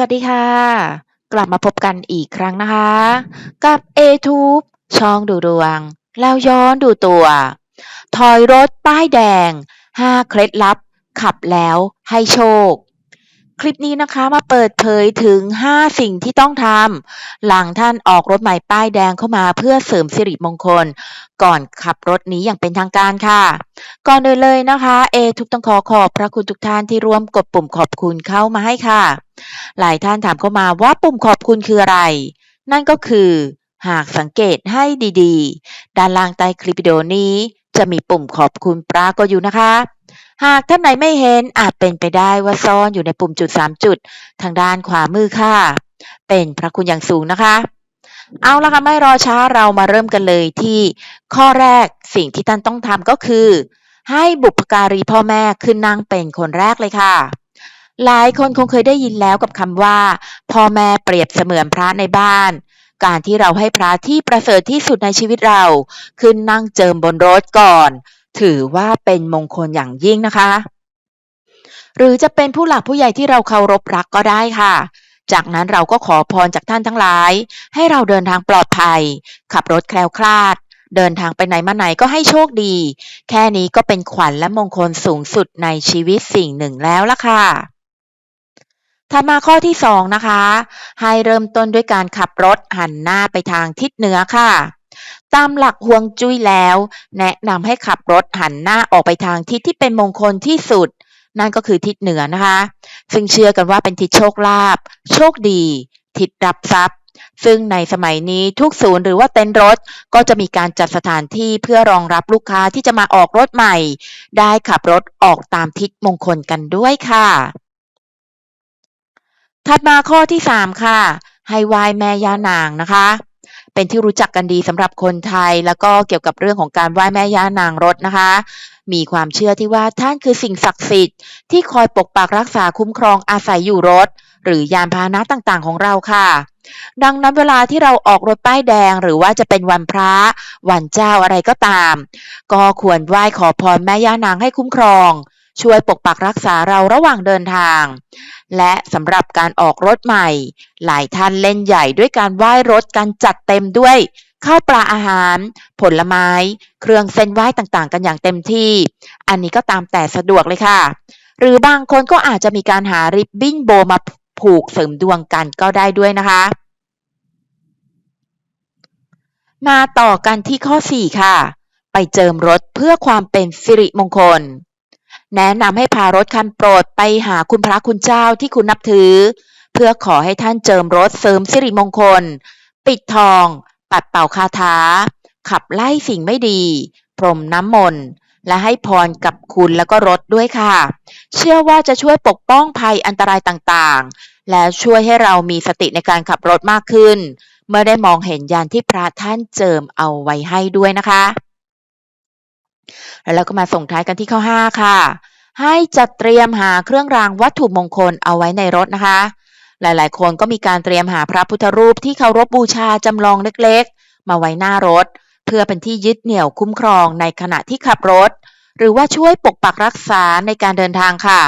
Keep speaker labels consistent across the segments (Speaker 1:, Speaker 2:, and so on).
Speaker 1: วัสดีค่ะ กลับมาพบกันอีกครั้งนะคะ กับ A-Tube ช่องดูดวง แล้วย้อนดูตัว ถอยรถป้ายแดง 5 เคล็ดลับ ขับแล้วให้โชค คลิปนี้นะคะมาเปิดเผยถึง 5 สิ่งที่ต้องทำหลังท่านออกรถใหม่ป้ายแดงเข้ามาเพื่อเสริมสิริมงคล ก่อนขับรถนี้อย่างเป็นทางการค่ะ ก่อนอื่นเลยนะคะ เอทุกต้องขอขอบพระคุณทุกท่านที่ร่วมกดปุ่มขอบคุณเข้ามาให้ค่ะ หลายท่านถามเข้ามาว่าปุ่มขอบคุณคืออะไร นั่นก็คือ หากสังเกตให้ดีๆ ด้านล่างใต้คลิปวิดีโอนี้ จะมีปุ่มขอบคุณปรากฏอยู่นะคะ หากท่านไหนไม่เห็นอาจเป็นไปได้ว่าซ่อนอยู่ในปุ่มจุด 3 จุด ทางด้านขวามือค่ะ เป็นพระคุณอย่างสูงนะคะ เอาละค่ะไม่รอช้าเรามาเริ่มกันเลยที่ข้อแรกสิ่งที่ท่านต้องทำก็คือ ให้บุพการีพ่อแม่ขึ้นนั่งเป็นคนแรกเลยค่ะ หลายคนคงเคยได้ยินแล้วกับคำว่า พ่อแม่เปรียบเสมือนพระในบ้านการที่เราให้พระที่ประเสริฐที่สุดในชีวิตเรา ขึ้นนั่งเจิมบนรถก่อน ถือว่าเป็นมงคลอย่างยิ่งนะคะ หรือจะเป็นผู้หลักผู้ใหญ่ที่เราเคารพรักก็ได้ค่ะ จากนั้นเราก็ขอพรจากท่านทั้งหลาย ให้เราเดินทางปลอดภัย ขับรถแคล้วคลาด เดินทางไปไหนมาไหนก็ให้โชคดี แค่นี้ก็เป็นขวัญและมงคลสูงสุดในชีวิตสิ่งหนึ่งแล้วล่ะค่ะถัดมาข้อที่ 2 นะคะ ให้เริ่มต้นด้วยการขับรถหันหน้าไปทางทิศเหนือค่ะ ตามหลักฮวงจุ้ยแล้ว แนะนำให้ขับรถหันหน้าออกไปทางทิศที่เป็นมงคลที่สุด นั่นก็คือทิศเหนือนะคะ ซึ่งเชื่อกันว่าเป็นทิศโชคลาภโชคดี ทิศรับทรัพย์ ซึ่งในสมัยนี้ทุกศูนย์หรือว่าเต็นท์รถก็จะมีการจัดสถานที่เพื่อรองรับลูกค้าที่จะมาออกรถใหม่ ได้ขับรถออกตามทิศมงคลกันด้วยค่ะ ถัดมาข้อที่ 3 ค่ะ ให้ไหว้แม่ย่านางนะคะ เป็นที่รู้จักกันดีสำหรับคนไทย แล้วก็เกี่ยวกับเรื่องของการไหว้แม่ย่านางรถนะคะ มีความเชื่อที่ว่าท่านคือสิ่งศักดิ์สิทธิ์ที่คอยปกปักรักษาคุ้มครองอาศัยอยู่รถ หรือยานพาหนะต่างๆ ของเราค่ะ ดังนั้นเวลาที่เราออกรถป้ายแดงหรือว่าจะเป็นวันพระ วันเจ้าอะไรก็ตาม ก็ควรไหว้ขอพรแม่ย่านางให้คุ้มครอง ช่วยปกปักรักษาเราระหว่างเดินทาง และสำหรับการออกรถใหม่ หลายท่านเล่นใหญ่ด้วยการไหว้รถกันจัดเต็มด้วยข้าวปลาอาหาร ผลไม้ เครื่องเส้นไหว้ต่างๆ กันอย่างเต็มที่ อันนี้ก็ตามแต่สะดวกเลยค่ะ หรือบางคนก็อาจจะมีการหาริบบิ้นโบมาผูกเสริมดวงกันก็ได้ด้วยนะคะ มาต่อกันที่ข้อ 4 ค่ะ ไปเจิมรถเพื่อความเป็นสิริมงคล แนะนำให้พารถคันโปรดไปหาคุณพระคุณเจ้าที่คุณนับถือ เพื่อขอให้ท่านเจิมรถเสริมสิริมงคล ปิดทอง ปัดเป่าคาถา ขับไล่สิ่งไม่ดี พรมน้ำมนต์และให้พรกับคุณแล้วก็รถด้วยค่ะ เชื่อว่าจะช่วยปกป้องภัยอันตรายต่างๆ และช่วยให้เรามีสติในการขับรถมากขึ้น เมื่อได้มองเห็นยานที่พระท่านเจิมเอาไว้ให้ด้วยนะคะ แล้วเราก็มาส่งท้ายกันที่ข้อ 5 ค่ะ ให้จัดเตรียมหาเครื่องรางวัตถุมงคลเอาไว้ในรถนะคะ หลายๆ คนก็มีการเตรียมหาพระพุทธรูปที่เคารพบูชาจำลองเล็กๆ มาไว้หน้ารถ เพื่อเป็นที่ยึดเหนี่ยวคุ้มครองในขณะที่ขับรถ หรือว่าช่วยปกปักรักษาในการเดินทางค่ะ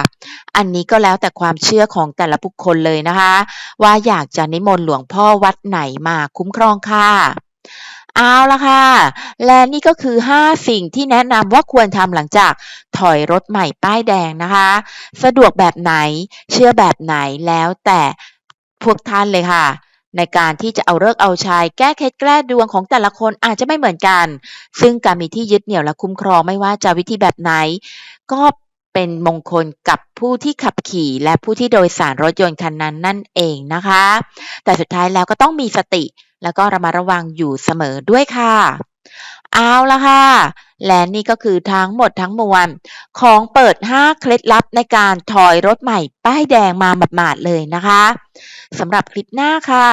Speaker 1: อันนี้ก็แล้วแต่ความเชื่อของแต่ละบุคคลเลยนะคะ ว่าอยากจะนิมนต์หลวงพ่อวัดไหนมาคุ้มครองค่ะ เอาละค่ะ และนี่ก็คือ 5 สิ่งที่แนะนำว่าควรทำหลังจากถอยรถใหม่ป้ายแดงนะคะ สะดวกแบบไหนเชื่อแบบไหนแล้วแต่พวกท่านเลยค่ะ ในการที่จะเอาเลิกเอาชัยแก้เคล็ดแก้ดวงของแต่ละคนอาจจะไม่เหมือนกัน ซึ่งการมีที่ยึดเหนี่ยวและคุ้มครองไม่ว่าจะวิธีแบบไหน ก็เป็นมงคลกับผู้ที่ขับขี่และผู้ที่โดยสารรถยนต์คันนั้นนั่นเองนะคะ แต่สุดท้ายแล้วก็ต้องมีสติ แล้วก็ระมัดระวังอยู่เสมอด้วยค่ะ เอาละค่ะ และนี่ก็คือทั้งหมดทั้งมวล ของเปิด 5 เคล็ดลับในการถอยรถใหม่ป้ายแดงมาหมาดๆเลยนะคะสำหรับคลิปหน้าค่ะ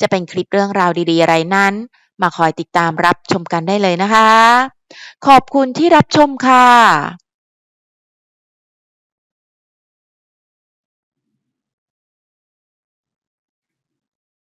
Speaker 1: จะเป็นคลิปเรื่องราวดีๆอะไรนั้น มาคอยติดตามรับชมกันได้เลยนะคะ ขอบคุณที่รับชมค่ะ